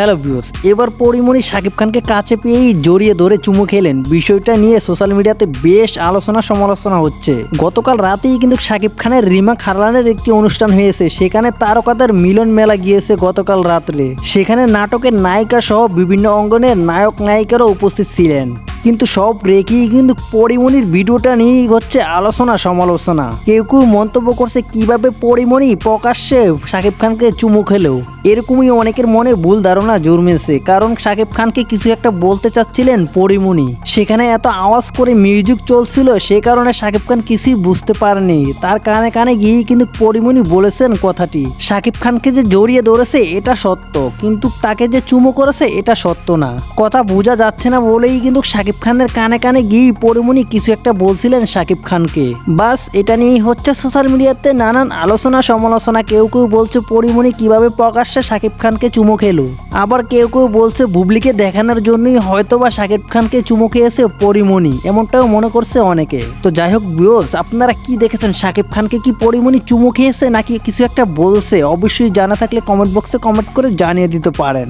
Hello views এবার পরিমণি শাকিব খানকে কাছে পেয়েই জড়িয়ে ধরে চুমু খেলেন। বিষয়টা নিয়ে সোশ্যাল মিডিয়াতে বেশ আলোচনা সমালোচনা হচ্ছে। গতকাল রাতেই কিন্তু শাকিব খানের রিমা খারলানের একটি অনুষ্ঠান হয়েছে, সেখানে তারকাদের মিলন মেলা গিয়েছে গতকাল রাত্রে। সেখানে নাটকের নায়িকা সহ বিভিন্ন অঙ্গনের নায়ক নায়িকারও উপস্থিত ছিলেন। কিন্তু সব রেখেই কিন্তু পরিমণির ভিডিওটা নিয়েই হচ্ছে আলোচনা, সমালোচনা। কেউ কেউ মন্তব্য করছে কীভাবে পরিমণি প্রকাশ্যে শাকিব খানকে চুমু খেলেও। এরকমই অনেকের মনে ভুল ধারণা জন্মেছে, কারণ শাকিব খানকে কিছু একটা বলতে চাচ্ছিলেন পরিমণি। সেখানে এত আওয়াজ করে মিউজিক চলছিল, সে কারণে শাকিব খান কিছুই বুঝতে পারেনি। তার কানে কানে গিয়েই কিন্তু পরিমণি বলেছেন কথাটি। শাকিব খানকে যে জড়িয়ে ধরেছে, এটা সত্য, কিন্তু তাকে যে চুমু করেছে, এটা সত্য না। কথা বোঝা যাচ্ছে না বলেই কিন্তু শাকিব খানের কানে কানে গিয়ে পরিমণি কিছু একটা বলছিলেন শাকিব খানকে। বাস, এটা নিয়েই হচ্ছে সোশ্যাল মিডিয়াতে নানান আলোচনা সমালোচনা। কেউ কেউ বলছে পরিমণি কীভাবে প্রকাশ্যে শাকিব খানকে চুমো খেলো। আবার কেউ কেউ বলছে বুবলিকে দেখানোর জন্যই হয়তো বা শাকিব খানকে চুমো খেয়েছে পরিমণি, এমনটাও মনে করছে অনেকে। তো যাই হোক বিয়স আপনারা কি দেখেছেন? শাকিব খানকে কি পরিমণি চুমু খেয়েছে নাকি কিছু একটা বলছে? অবশ্যই জানা থাকলে কমেন্ট বক্সে কমেন্ট করে জানিয়ে দিতে পারেন।